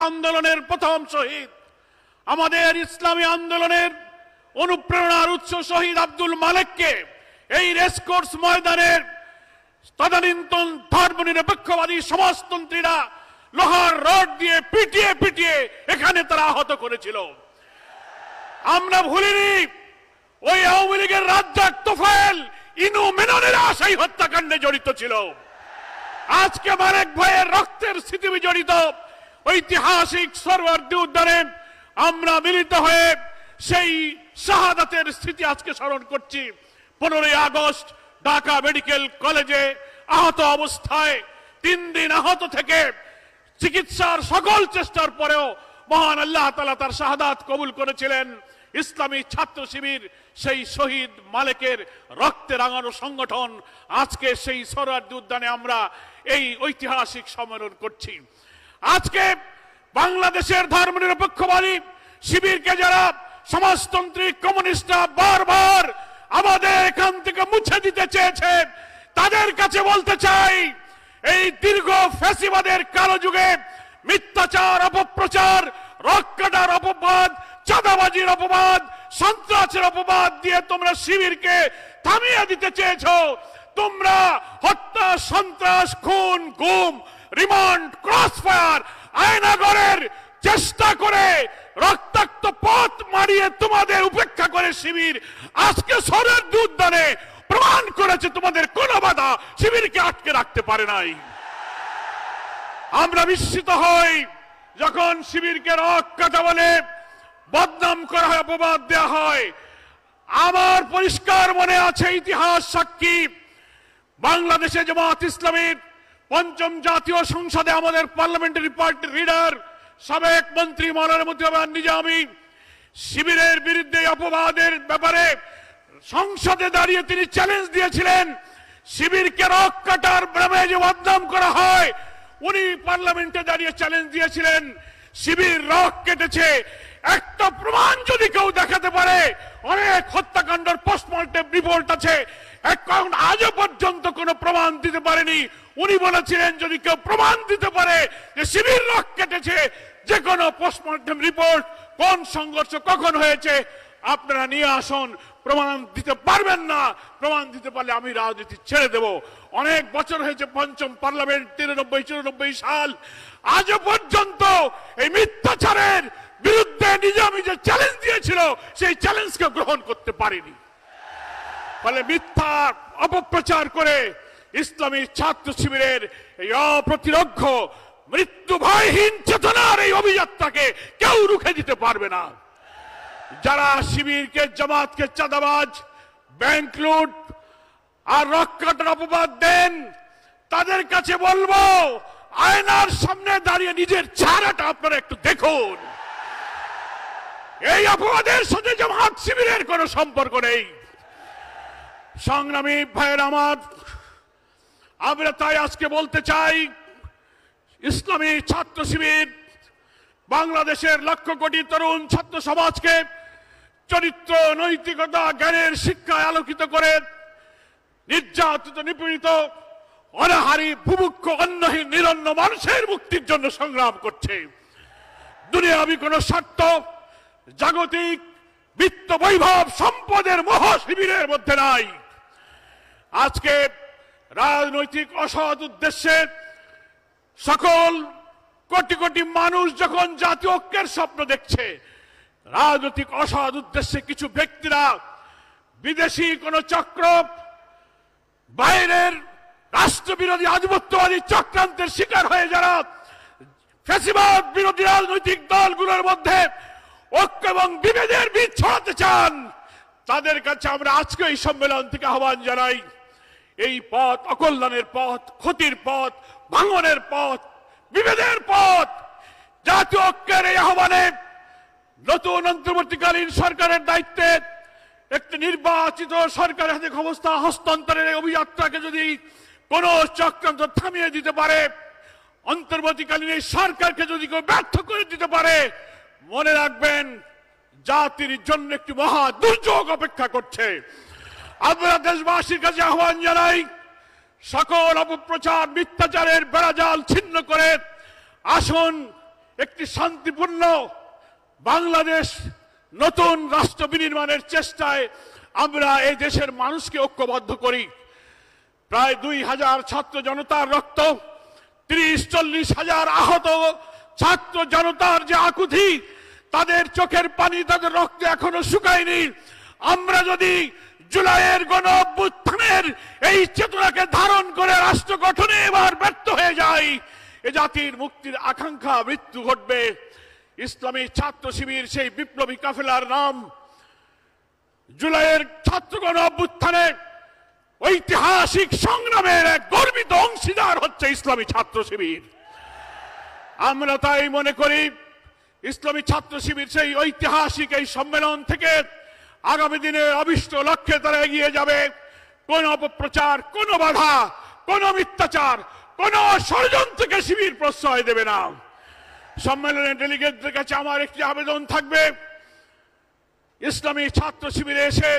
আন্দোলনের প্রথম শহীদ। আমাদের ইসলামী আন্দোলনের অনুপ্রেরণার উৎস শহীদ আব্দুল মালেককে এই রেসকোর্স ময়দানের তদানীন্তন ধর্মনিরপেক্ষবাদী সমাজতন্ত্রীরা লোহার রড দিয়ে পিটিয়ে পিটিয়ে এখানে তারা আহত করেছিল। আমরা ভুলিনি, ওই আওয়ামী লীগের রাজ্জাক তোফায়েল ইনু মেননের সেই হত্যাকাণ্ডে জড়িত ছিল। আজকে মারেক ভাইয়ের রক্তের স্মৃতি জড়িত ঐতিহাসিক সর্বার্দি উদ্যানে আমরা মিলিত হয়ে সেই শাহাদাতের স্মৃতি আজকে স্মরণ করছি। পনেরোই আগস্ট ঢাকা মেডিকেল কলেজে আহত অবস্থায় তিন দিন আহত থেকে চিকিৎসার সকল চেষ্টার পরেও মহান আল্লাহ তালা তার শাহাদাত কবুল করেছিলেন। ইসলামী ছাত্র শিবির সেই শহীদ মালেকের রক্তে রাঙানো সংগঠন আজকে সেই সরার্দি উদ্যানে আমরা এই ঐতিহাসিক সম্মেলন করছি। আজকে বাংলাদেশের ধর্মনিরপেক্ষবাদী শিবিরকে যারা সমাজতান্ত্রিক কমিউনিস্টরা বারবার আমাদের এখান থেকে মুছে দিতে চেয়েছেন তাদের কাছে বলতে চাই, এই দীর্ঘ ফ্যাসিবাদের কালো যুগে মিথ্যাচার, অপপ্রচার রক্কাটার অপবাদ, চাঁদাবাজির অপবাদ, সন্ত্রাসের অপবাদ দিয়ে তোমরা শিবিরকে থামিয়ে দিতে চেয়েছো। তোমরা হত্যা, সন্ত্রাস, খুন, গুম রিমান্ড ক্রস ফায়ার আয়নাগরের চেষ্টা করে রক্তাক্ত পথ মারিয়ে তোমাদের উপেক্ষা করে শিবির। আজকে সরের উদ্যানে প্রমাণ করেছে তোমাদের কোন বাধা শিবিরকে আটকে রাখতে পারে নাই। আমরা বিস্মিত হই যখন শিবিরকে রক কাটা বলে বদনাম করা হয়, অপবাদ দেওয়া হয়। আমার পরিষ্কার মনে আছে ইতিহাস সাক্ষী। বাংলাদেশে জামাত ইসলামীর পঞ্চম জাতীয় সংসদে আমাদের পার্লামেন্টারি পার্টি লিডার, সাবেক মন্ত্রী মৌলানা মতিউর নিজামী শিবিরের বিরুদ্ধে অপবাদের ব্যাপারে সংসদে দাঁড়িয়ে তিনি চ্যালেঞ্জ দিয়েছিলেন, শিবিরকে রক কাটার নামে যে বদনাম করা হয়, উনি পার্লামেন্টে দাঁড়িয়ে চ্যালেঞ্জ দিয়েছিলেন, শিবির রক কেটেছে। একটা প্রমাণ যদি কেউ দেখাতে পারে, অনেক হত্যাকাণ্ডের পোস্টমর্টম রিপোর্ট আছে এখন আজও পর্যন্ত কোনো প্রমাণ দিতে পারেনি। উনি বলেছিলেন, যদি কেউ প্রমাণ দিতে পারে যে শিবির রক কেটেছে যে কোনো পোস্টমর্টম রিপোর্ট কোন সংঘর্ষ কখন হয়েছে, আপনারা নিয়ে আসুন। প্রমাণ দিতে পারবেন না। প্রমাণ দিতে পারলে আমি রাজনীতি ছেড়ে দেব। অনেক বছর হয়েছে পঞ্চম পার্লামেন্ট, তিরানব্বই, চুরানব্বই সাল। আজও পর্যন্ত এই মিথ্যাচারের বিরুদ্ধে নিজামী যে চ্যালেঞ্জ দিয়েছিল, সেই চ্যালেঞ্জকে গ্রহণ করতে পারেনি। ফলে মিথ্যা অপপ্রচার করে ইসলামী ছাত্র শিবিরের এই অপ্রতিরক্ষ মৃত্যু ভয়হীন চেতনার এই অভিযাত্রাকে কেউ রুখে দিতে পারবে না। যারা শিবিরকে জামাতকে চাঁদাবাজ ব্যাংক লুট আর রক্ষাটার অপবাদ দেন, তাদের কাছে বলব, আয়নার সামনে দাঁড়িয়ে নিজের চেহারাটা আপনারা একটু দেখুন। এই অপবাদের সাথে জামাত শিবিরের কোনো সম্পর্ক নেই। সংগ্রামী ভাইয়ের আমার আমরা তাই আজকে বলতে চাই, ইসলামী ছাত্র শিবির বাংলাদেশের লক্ষ কোটি তরুণ ছাত্র সমাজকে চরিত্র, নৈতিকতা, জ্ঞানের শিক্ষায় আলোকিত করে নির্যাতিত, নিপীড়িত, অনাহারি ভুভুক্ষ অন্যহীন নিরন্ন মানুষের মুক্তির জন্য সংগ্রাম করছে। দুনিয়াবি কোন স্বার্থ, জাগতিক, বিত্ত বৈভব সম্পদের মহ শিবিরের মধ্যে নাই। আজকে রাজনৈতিক অসৎ উদ্দেশ্যে সকল কোটি কোটি মানুষ যখন জাতীয় ঐক্যের স্বপ্ন দেখছে, রাজনৈতিক অসৎ উদ্দেশ্যে কিছু ব্যক্তিরা বিদেশি কোন চক্র, বাইরের রাষ্ট্রবিরোধী আধিপত্যবাদী চক্রান্তের শিকার হয়ে যারা ফ্যাসিবাদ বিরোধী রাজনৈতিক দলগুলোর মধ্যে ঐক্য এবং বিভেদের বীজ ছড়াতে চান, তাদের কাছে আমরা আজকে এই সম্মেলন থেকে আহ্বান জানাই। এই পথ অকল্যাণের পথ, ক্ষতির পথ, ভাঙনের পথ, বিভেদের পথ। জাতীয় ঐক্যের এই আহ্বানে নতুন অন্তর্বর্তীকালীন সরকারের দায়িত্বে একটি নির্বাচিত সরকারের হাতে ক্ষমতা হস্তান্তরের অভিযাত্রাকে যদি কোন চক্রান্ত থামিয়ে দিতে পারে, অন্তর্বর্তীকালীন এই সরকারকে যদি কেউ ব্যর্থ করে দিতে পারে, মনে রাখবেন, জাতির জন্য একটি মহা দুর্যোগ অপেক্ষা করছে। আমরা দেশবাসীর কাছে আহ্বান জানাই, সকল অপপ্রচার, মিথ্যাচারের বেড়াজাল ছিন্ন করে আসুন একটি শান্তিপূর্ণ বাংলাদেশ নতুন রাষ্ট্র বিনির্মাণের চেষ্টায় আমরা এই দেশের মানুষকে ঐক্যবদ্ধ করি। প্রায় দুই হাজার ছাত্র জনতার রক্ত, তিরিশ, চল্লিশ হাজার আহত ছাত্র জনতার যে আকুতি, তাদের চোখের পানি, তাদের রক্ত এখনও শুকায়নি। আমরা যদি জুলাইয়ের গণ অভ্যুত্থানের এই চেতনাকে ধারণ করে রাষ্ট্র গঠনে এবার ব্যর্থ হয়ে যাই, এ জাতির মুক্তির আকাঙ্ক্ষা মৃত্যু ঘটবে। ইসলামী ছাত্র শিবির সেই বিপ্লবী কাফেলার নাম জুলাইয়ের ছাত্রগণ অভ্যুত্থানে ঐতিহাসিক সংগ্রামের এক গর্বিত অংশীদার হচ্ছে ইসলামী ছাত্র শিবির। আমরা তাই মনে করি, ইসলামী ছাত্র শিবির সেই ঐতিহাসিক এই সম্মেলন থেকে আগামী দিনে অবিষ্ট লক্ষ্যে তারা এগিয়ে যাবে। কোন অপপ্রচার, কোন বাধা, কোন মিথ্যাচার, কোন ষড়যন্ত্রকে শিবির প্রশ্রয় দেবে না। সম্মেলনের ডেলিগেটদের কাছে আমার একটি আবেদন থাকবে। ইসলামী ছাত্র শিবিরে এসে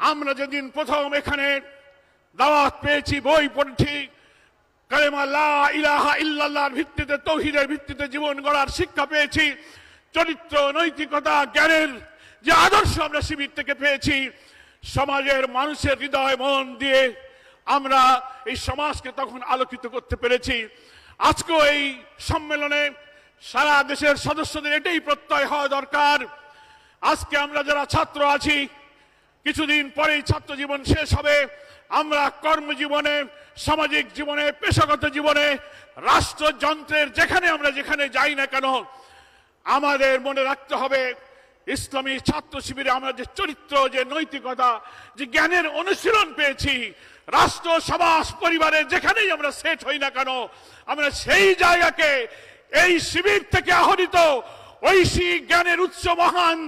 আমরা যেদিন প্রথম এখানে দাওয়াত পেয়েছি, বই পড়েছি ইলাহা ইল্লাল্লাহর ভিত্তিতে, তৌহিদের ভিত্তিতে জীবন গড়ার শিক্ষা পেয়েছি, চরিত্র, নৈতিকতা, জ্ঞানের যে আদর্শ আমরা শিবির থেকে পেয়েছি, সমাজের মানুষের হৃদয় মন দিয়ে আমরা এই সমাজকে তখন আলোকিত করতে পেরেছি। আজকেও এই সম্মেলনে সারা দেশের সদস্যদের এটাই প্রত্যয় হওয়া দরকার। আজকে আমরা যারা ছাত্র আছি, কিছুদিন পরেই ছাত্র জীবন শেষ হবে। আমরা কর্মজীবনে, সামাজিক জীবনে, পেশাগত জীবনে, রাষ্ট্রযন্ত্রের যেখানে আমরা যেখানে যাই না কেন, আমাদের মনে রাখতে হবে ইসলামী ছাত্র শিবিরে আমরা যে চরিত্র, যে নৈতিকতা, যে জ্ঞানের অনুশীলন পেয়েছি, রাষ্ট্র, সমাজ পরিবারের যেখানেই আমরা সেট হই না কেন, আমরা সেই জায়গাকে, এই শিবির থেকে আহরিত ঐশী জ্ঞানের উৎস মহান,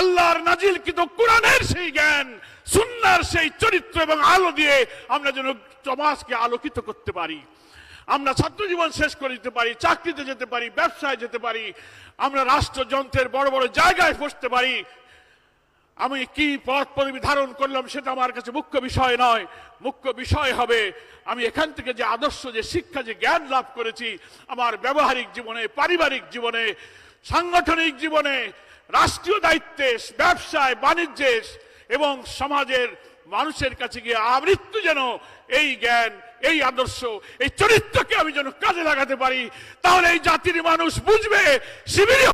আল্লাহর নাজিল কিন্তু কোরআনের সেই জ্ঞান, সুন্নার সেই চরিত্র এবং আলো দিয়ে আমরা যেন সমাজকে আলোকিত করতে পারি। আমরা ছাত্র জীবন শেষ করে দিতে পারি, চাকরিতে যেতে পারি, ব্যবসায় যেতে পারি, আমরা রাষ্ট্রযন্ত্রের বড় বড় জায়গায় বসতে পারি। আমি কি পথ পদবি ধারণ করলাম সেটা আমার কাছে মুখ্য বিষয় নয়। মুখ্য বিষয় হবে, আমি এখান থেকে যে আদর্শ, যে শিক্ষা, যে জ্ঞান লাভ করেছি, আমার ব্যবহারিক জীবনে, পারিবারিক জীবনে, সাংগঠনিক জীবনে, রাষ্ট্রীয় দায়িত্বে, ব্যবসায়, বাণিজ্যে এবং সমাজের মানুষের কাছে গিয়ে আমৃত্যু যেন এই জ্ঞান, এই আদর্শ, এই চরিত্রকে আমি যেন কাজে লাগাতে পারি, তাহলে এই জাতির মানুষ বুঝবে, শিবিরে